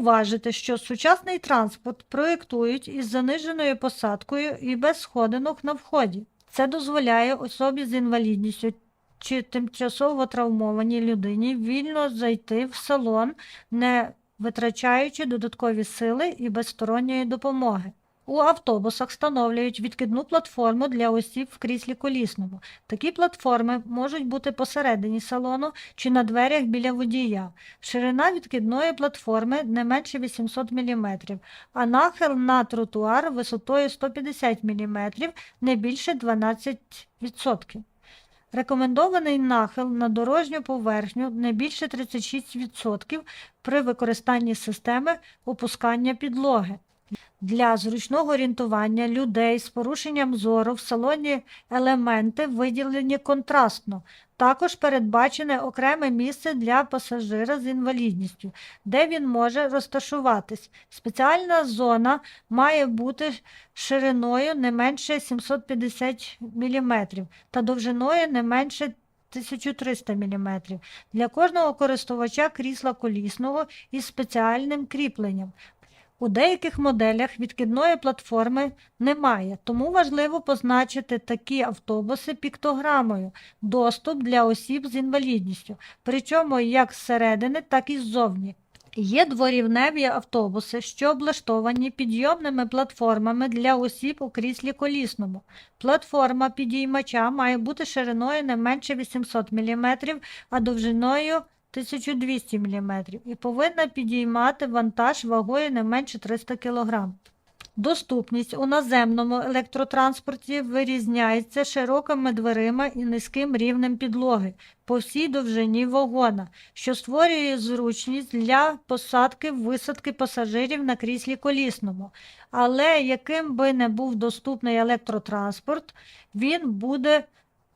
Зауважити, що сучасний транспорт проєктують із заниженою посадкою і без сходинок на вході. Це дозволяє особі з інвалідністю чи тимчасово травмованій людині вільно зайти в салон, не витрачаючи додаткові сили і безсторонньої допомоги. У автобусах встановлюють відкидну платформу для осіб в кріслі колісному. Такі платформи можуть бути посередині салону чи на дверях біля водія. Ширина відкидної платформи не менше 800 мм, а нахил на тротуар висотою 150 мм не більше 12%. Рекомендований нахил на дорожню поверхню не більше 36% при використанні системи опускання підлоги. Для зручного орієнтування людей з порушенням зору в салоні елементи виділені контрастно. Також передбачене окреме місце для пасажира з інвалідністю, де він може розташуватись. Спеціальна зона має бути шириною не менше 750 мм та довжиною не менше 1300 мм для кожного користувача крісла колісного із спеціальним кріпленням. У деяких моделях відкидної платформи немає, тому важливо позначити такі автобуси піктограмою доступ для осіб з інвалідністю, причому як зсередини, так і ззовні. Є дворівневі автобуси, що облаштовані підйомними платформами для осіб у кріслі колісному. Платформа підіймача має бути шириною не менше 800 мм, а довжиною 1200 мм і повинна підіймати вантаж вагою не менше 300 кг. Доступність у наземному електротранспорті вирізняється широкими дверима і низьким рівнем підлоги по всій довжині вагона, що створює зручність для посадки висадки пасажирів на кріслі колісному. Але яким би не був доступний електротранспорт, він буде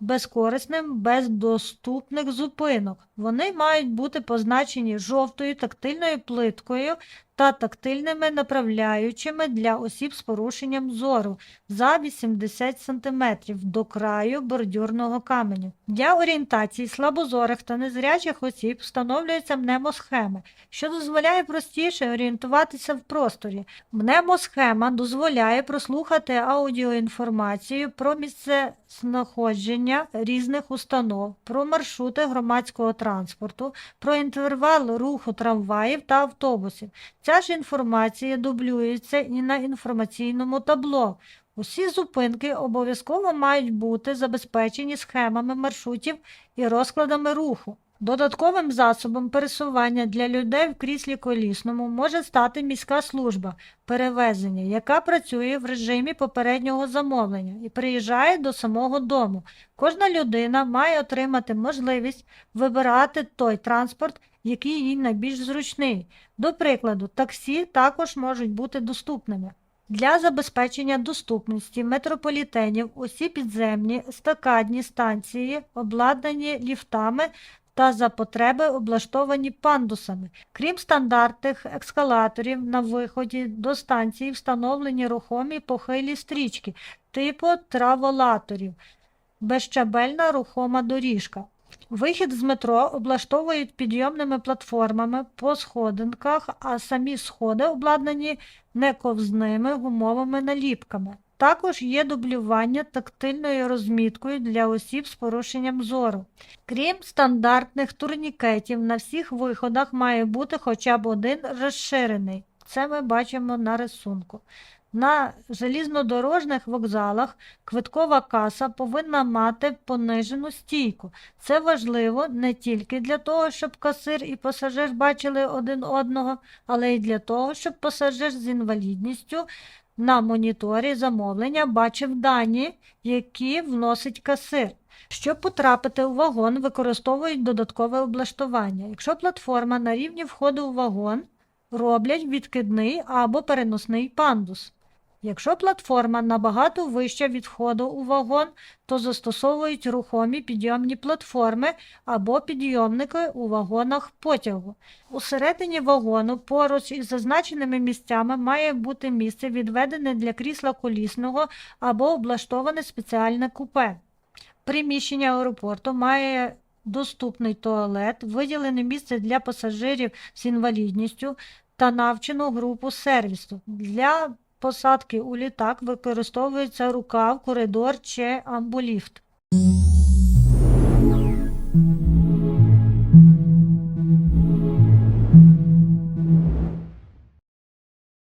безкорисним без доступних зупинок. Вони мають бути позначені жовтою тактильною плиткою та тактильними направляючими для осіб з порушенням зору за 80 см до краю бордюрного каменю. Для орієнтації слабозорих та незрячих осіб встановлюються мнемосхеми, що дозволяє простіше орієнтуватися в просторі. Мнемосхема дозволяє прослухати аудіоінформацію про місце знаходження різних установ, про маршрути громадського транспорту, про інтервал руху трамваїв та автобусів. Ця ж інформація дублюється і на інформаційному табло. Усі зупинки обов'язково мають бути забезпечені схемами маршрутів і розкладами руху. Додатковим засобом пересування для людей в кріслі колісному може стати міська служба перевезення, яка працює в режимі попереднього замовлення і приїжджає до самого дому. Кожна людина має отримати можливість вибирати той транспорт, який їй найбільш зручний. До прикладу, таксі також можуть бути доступними. Для забезпечення доступності метрополітенів усі підземні стакадні станції обладнані ліфтами та за потреби облаштовані пандусами. Крім стандартних ескалаторів на виході до станції встановлені рухомі похилі стрічки типу траволаторів, безщабельна рухома доріжка. Вихід з метро облаштовують підйомними платформами по сходинках, а самі сходи обладнані нековзними гумовими наліпками. Також є дублювання тактильною розміткою для осіб з порушенням зору. Крім стандартних турнікетів, на всіх виходах має бути хоча б один розширений. Це ми бачимо на рисунку. На желізнодорожних вокзалах квиткова каса повинна мати понижену стійку. Це важливо не тільки для того, щоб касир і пасажир бачили один одного, але й для того, щоб пасажир з інвалідністю на моніторі замовлення бачив дані, які вносить касир. Щоб потрапити у вагон, використовують додаткове облаштування. Якщо платформа на рівні входу у вагон, роблять відкидний або переносний пандус. Якщо платформа набагато вища від входу у вагон, то застосовують рухомі підйомні платформи або підйомники у вагонах потягу. У середині вагону поруч із зазначеними місцями має бути місце, відведене для крісла колісного або облаштоване спеціальне купе. Приміщення аеропорту має доступний туалет, виділене місце для пасажирів з інвалідністю, та навчену групу сервісу. Для посадки у літак використовується рукав, коридор чи амбуліфт.